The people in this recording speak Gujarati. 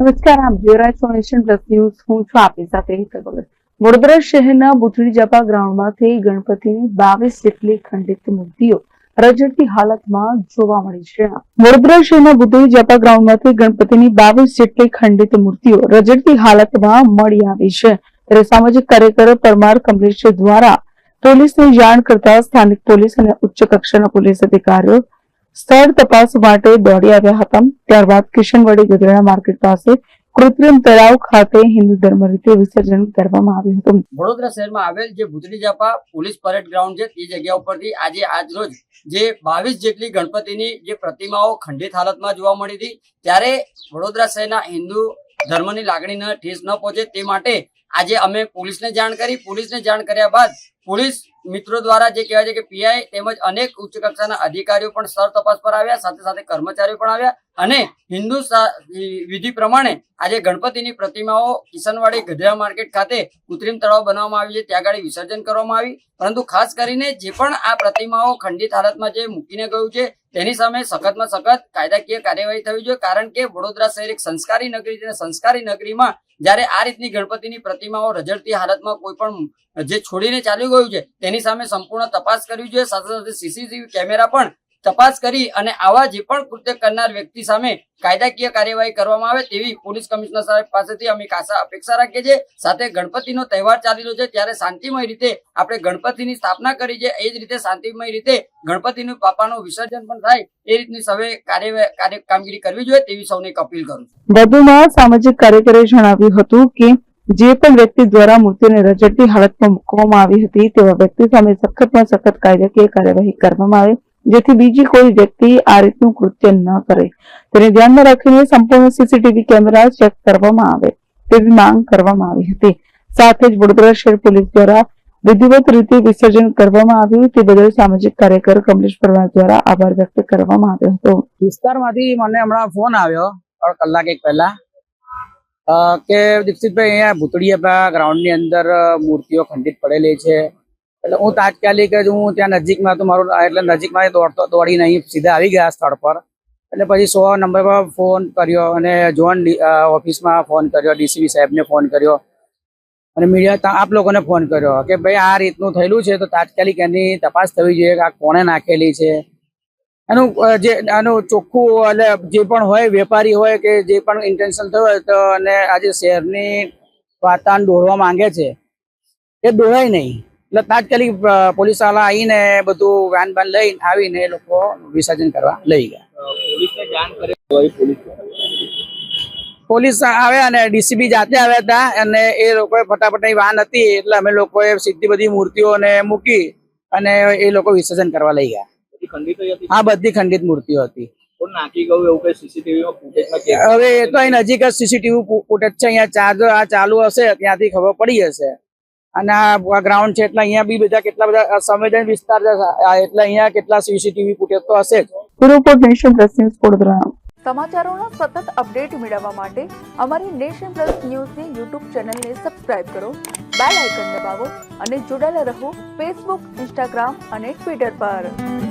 નમસ્કાર, આપ જોઈ રહ્યા છો નેશન પ્લસ ન્યૂઝ. હું છું આપની સાથે વડોદરા શહેરના બુથડી જાપા ગ્રાઉન્ડમાંથી ગણપતિની બાવીસ જેટલી ખંડિત મૂર્તિઓ રજડતી હાલતમાં જોવા મળી છે. વડોદરા શહેરના બુથડી જપા ગ્રાઉન્ડમાંથી ગણપતિની બાવીસ જેટલી ખંડિત મૂર્તિઓ રજડતી હાલતમાં મળી આવી છે. ત્યારે સામાજિક કાર્યકર પરમાર કમલેશ દ્વારા પોલીસને જાણ કરતા સ્થાનિક પોલીસ અને ઉચ્ચ કક્ષાના પોલીસ અધિકારીઓ સ્થળ તપાસ માટે દોડી આવ્યા હતા. ત્યારબાદ કિશનવાડી ગધેડા માર્કેટ પાસે કૃત્રિમ તળાવ ખાતે હિન્દુ ધર્મ રીતે વિસર્જન કરવામાં આવ્યું હતું. વડોદરા શહેરમાં આવેલ જે Bhutdi Zampa police parade ground છે તે જગ્યા ઉપરથી આજે આજ રોજ જે બાવીસ જેટલી ગણપતિની જે પ્રતિમાઓ ખંડિત હાલતમાં જોવા મળી હતી, ત્યારે વડોદરા શહેરના હિન્દુ ધર્મની લાગણીને ઠેસ ન પહોંચે તે માટે આજે અમે પોલીસને જાણ કરી. પોલીસને જાણ કર્યા બાદ પોલીસ મિત્રો દ્વારા જે કહેવાય છે કે પીઆઈ તેમજ અનેક ઉચ્ચ કક્ષાના અધિકારીઓ પણ સ્થળ તપાસ પર આવ્યા, સાથે સાથે કર્મચારીઓ પણ આવ્યા અને હિન્દુ વિધિ પ્રમાણે આજે ગણપતિની પ્રતિમાઓ કિશનવાડી ગધેડા માર્કેટ ખાતે કૃત્રિમ તળાવ બનાવવામાં આવી છે. ત્યાં આગળ વિસર્જન કરવામાં આવી. પરંતુ ખાસ કરીને જે પણ આ પ્રતિમાઓ ખંડિત હાલતમાં જે મૂકીને ગયું છે, તેની સામે સખતમાં સખત કાયદાકીય કાર્યવાહી થવી જોઈએ. કારણ કે વડોદરા શહેર એક સંસ્કારી નગરી છે સંસ્કારી નગરીમાં જ્યારે આ રીતની ગણપતિની પ્રતિમાઓ રજડતી હાલતમાં કોઈ પણ જે છોડીને ચાલ્યું ગયું છે, તેની સામે સંપૂર્ણ તપાસ કરવી જોઈએ. સાથે સાથે સીસીટીવી કેમેરા પણ તપાસ કરી અને આવા જે પણ કૃત્ય કરનાર વ્યક્તિ સામે કાયદાકીય કાર્યવાહી કરવામાં આવે તેવી પોલીસ કમિશનર સાહેબ પાસેથી અમે ખાસા અપેક્ષા રાખીએ છીએ. સાથે ગણપતિનો તહેવાર ચાલી છે ત્યારે શાંતિમય રીતે આપણે ગણપતિની સ્થાપના કરી છે. એ જ રીતે શાંતિમય રીતે ગણપતિનું પાપાનું વિસર્જન પણ થાય એ રીતની સૌ કાર્ય કાર્ય કામગીરી કરવી જોઈએ તેવી સૌને અપીલ કરું વધુમાં સામાજિક કાર્યકરે જણાવ્યું હતું કે જે પણ વ્યક્તિ દ્વારા મૂર્તિને રજડતી હાલતમાં મૂકવામાં આવી હતી તેવા વ્યક્તિ સામે સખતમાં સખત કાયદાકીય કાર્યવાહી કરવામાં આવે. જેથી બીજી કોઈ વ્યક્તિ આ રીતનું કૃત્ય ન કરે. તેને ધ્યાનમાં રાખીને સંપૂર્ણ સીસીટીવી કેમેરા ચેક કરવામાં આવે તેવી માંગ કરવામાં આવી હતી. સાથે જ વડોદરા શહેર પોલીસ દ્વારા વિધિવત રીતે વિસર્જન કરવામાં આવ્યું તે બદલ સામાજિક કાર્યકર કમલેશ પરમાર દ્વારા આભાર વ્યક્ત કરવામાં આવ્યો હતો. વિસ્તારમાંથી મને હમણાં ફોન આવ્યો કલાક એક પહેલા કે દીક્ષિતભાઈ અહીંયા ભૂતળીયા ગ્રાઉન્ડની અંદર મૂર્તિઓ ખંડિત પડેલી છે. એટલે હું તાત્કાલિક જ હું ત્યાં નજીકમાં તો મારું, એટલે નજીકમાં દોડતો, દોડી નહીં, સીધા આવી ગયા સ્થળ પર. એટલે પછી સો નંબર પર ફોન કર્યો અને જોન ઓફિસમાં ફોન કર્યો, ડીસીબી સાહેબને ફોન કર્યો. અને મીડિયા આપ લોકોને ફોન કર્યો કે ભાઈ આ રીતનું થયેલું છે, તો તાત્કાલિક એની તપાસ થવી જોઈએ કે આ કોણે નાખેલી છે. એનું જે, આનું ચોખ્ખું, એટલે જે પણ હોય, વેપારી હોય કે જે પણ ઇન્ટેન્શન થયું હોય, તો અને આજે શહેરની વાતાવરણ દોડવા માંગે છે. એ દોડાય નહીં. એટલે તાત્કાલિક પોલીસવાળા આવીને બધું વાન બાન લઈને આવીને એ લોકો વિસર્જન કરવા લઈ ગયા. પોલીસ આવ્યા અને ડીસીબી જાતે આવ્યા હતા અને એ લોકોએ ફટાફટ વાન હતી એટલે અમે લોકોએ સીધી બધી મૂર્તિઓને મૂકી અને એ લોકો વિસર્જન કરવા લઈ ગયા. હા બધી ખંડિત મૂર્તિઓ હતી. હવે એ તો અહીં નજીક જ સીસીટીવી ફૂટેજ છે અહીંયા ચાર્જ આ ચાલુ હશે ત્યાંથી ખબર પડી જશે અને આ ગ્રાઉન્ડ છે એટલે અહીંયા બી બધા કેટલા બધા સંવેદન વિસ્તાર છે એટલે અહીંયા કેટલા સીસીટીવી ફૂટેજ તો હશે જ. Report Nation Plus News Vadodara સમાચારોનો સતત અપડેટ મેળવવા માટે અમારી નેશન પ્લસ ન્યૂઝની યુટ્યુબ ચેનલને સબસ્ક્રાઇબ કરો બેલ આઇકન દબાવો અને જોડાયેલા રહો ફેસબુક ઇન્સ્ટાગ્રામ અને ટ્વિટર પર.